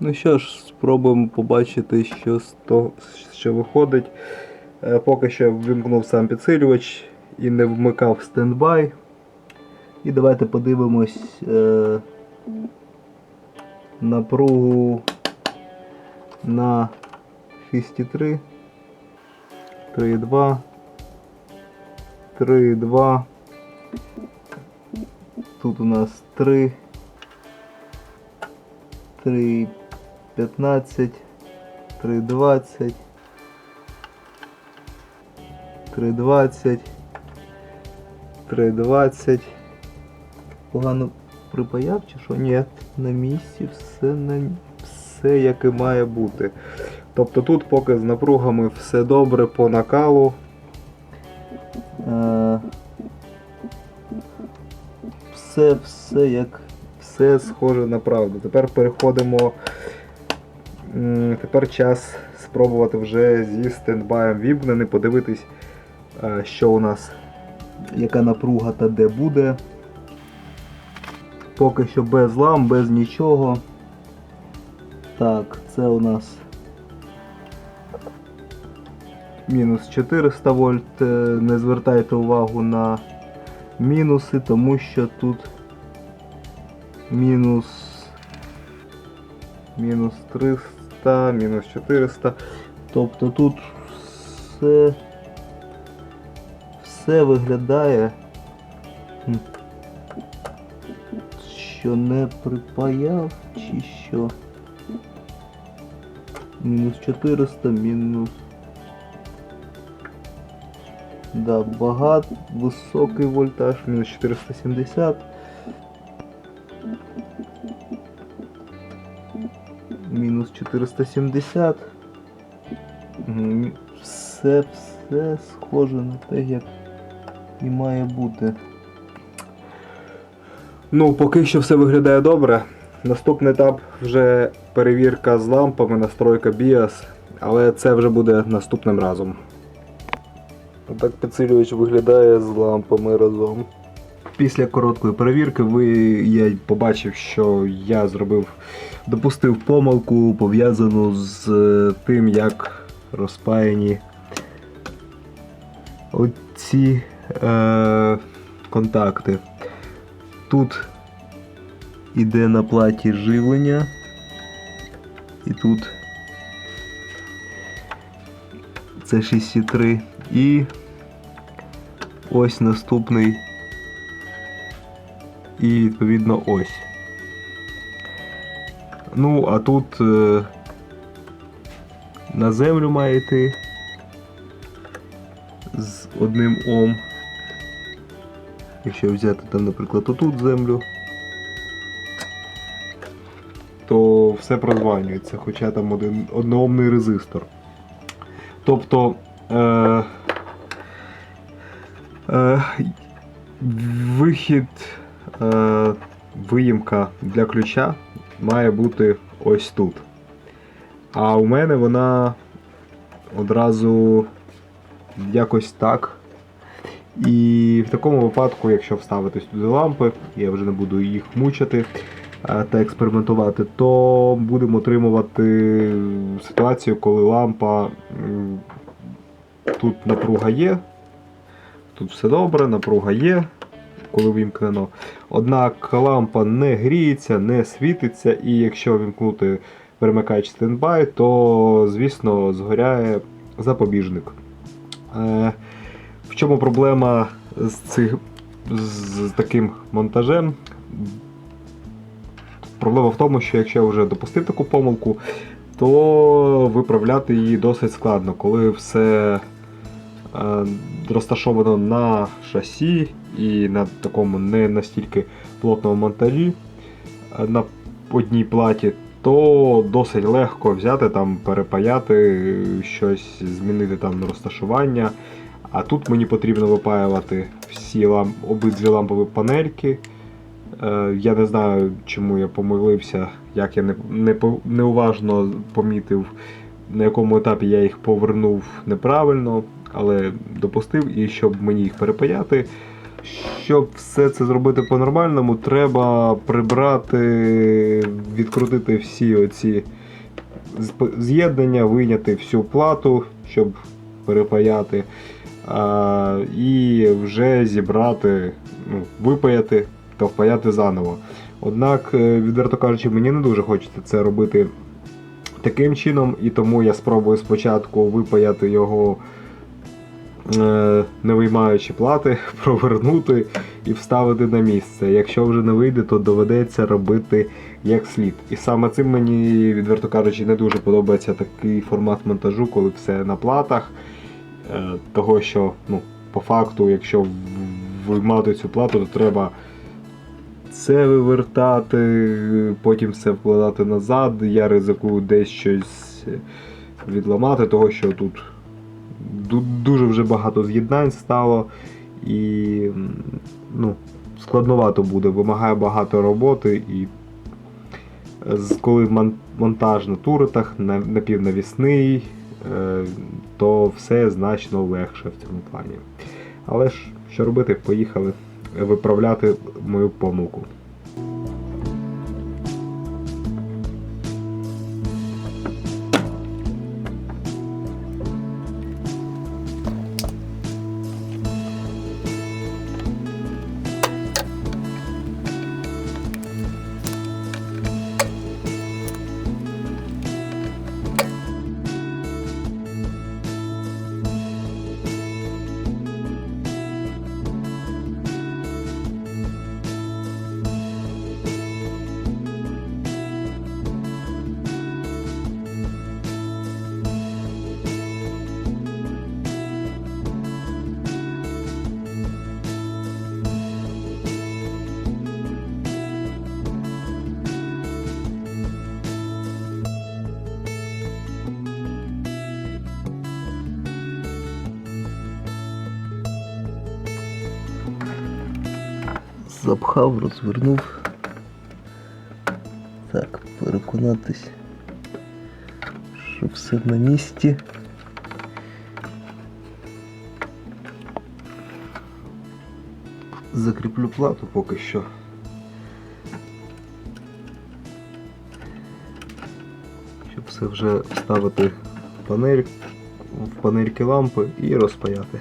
Ну що ж, спробуємо побачити, що з того, що виходить. Е, Поки що вимкнув сам підсилювач і не вмикав стендбай. І давайте подивимось е, напругу на 6,3, 3,2, 3,2. Тут у нас 3, 3,15, 3,20, 3,20, 3,20. Погано припаяв чи що? Ні, на місці все, на... все як і має бути. Тобто тут поки з напругами все добре по накалу. Е, Все, все як все схоже на правду. Тепер переходимо. Тепер час спробувати вже зі стендбаєм вімкнений, подивитись, е, що у нас, яка напруга та де буде. Поки що без лам, без нічого. Так, це у нас мінус 400 вольт. Е, Не звертайте увагу на мінуси, тому що тут мінус мінус 300, мінус 400. Тобто тут все, все виглядає, що не припаяв, чи що. Мінус 400, мінус. Да, багато, високий вольтаж, мінус 470. Мінус 470. Все, все схоже на те, як і має бути. Ну, поки що все виглядає добре. Наступний етап вже перевірка з лампами, настройка BIOS, але це вже буде наступним разом. Так підсилювач виглядає з лампами разом. Після короткої перевірки ви, я побачив, що я зробив, допустив помилку пов'язану з е, тим, як розпаяні оці е, контакти. Тут іде на платі живлення, і тут це 6,3 і ось наступний і відповідно ось. Ну, а тут е, на землю має йти з одним Ом. Якщо взяти там, наприклад, отут землю, то все прозванюється, хоча там один одноомний резистор. Тобто е, е, вихід, виїмка для ключа має бути ось тут. А у мене вона одразу якось так. І в такому випадку, якщо вставити сюди лампи, я вже не буду їх мучити е, та експериментувати, то будемо отримувати ситуацію, коли лампа тут напруга є, тут все добре, напруга є, коли вимкнено. Однак лампа не гріється, не світиться, і якщо вімкнути перемикач стендбай, то звісно згоряє запобіжник. Е, в чому проблема з, цих, з таким монтажем? Проблема в тому, що якщо вже допустив таку помилку, то виправляти її досить складно, коли все розташовано на шасі і на такому не настільки плотному монтажі е, на одній платі, то досить легко взяти там, перепаяти щось, змінити там розташування. А тут мені потрібно випаювати всі лам... обидві лампові панельки. Е, я не знаю, чому я помилився, як я не, не, неуважно помітив, на якому етапі я їх повернув неправильно, але допустив, і щоб мені їх перепаяти, щоб все це зробити по-нормальному, треба прибрати, відкрутити всі оці з'єднання, вийняти всю плату, щоб перепаяти, а, і вже зібрати, ну, випаяти та впаяти заново. Однак, е, відверто кажучи, мені не дуже хочеться це робити таким чином, і тому я спробую спочатку випаяти його, не виймаючи плати, провернути і вставити на місце. Якщо вже не вийде, то доведеться робити як слід. І саме цим мені, відверто кажучи, не дуже подобається такий формат монтажу, коли все на платах. Е, Того, що ну, по факту, якщо виймати цю плату, то треба це вивертати, потім все вкладати назад. Я ризикую десь щось відламати, того що тут дуже вже багато з'єднань стало і ну, складновато буде, вимагає багато роботи і коли монтаж на туритах на- напівнавісний, е, то все значно легше в цьому плані. Але ж що робити, поїхали виправляти мою помилку. Запхав, розвернув. Так, переконатись, що все на місці. Закріплю плату поки що. Щоб все вже вставити в панель, в панельки лампи і розпаяти.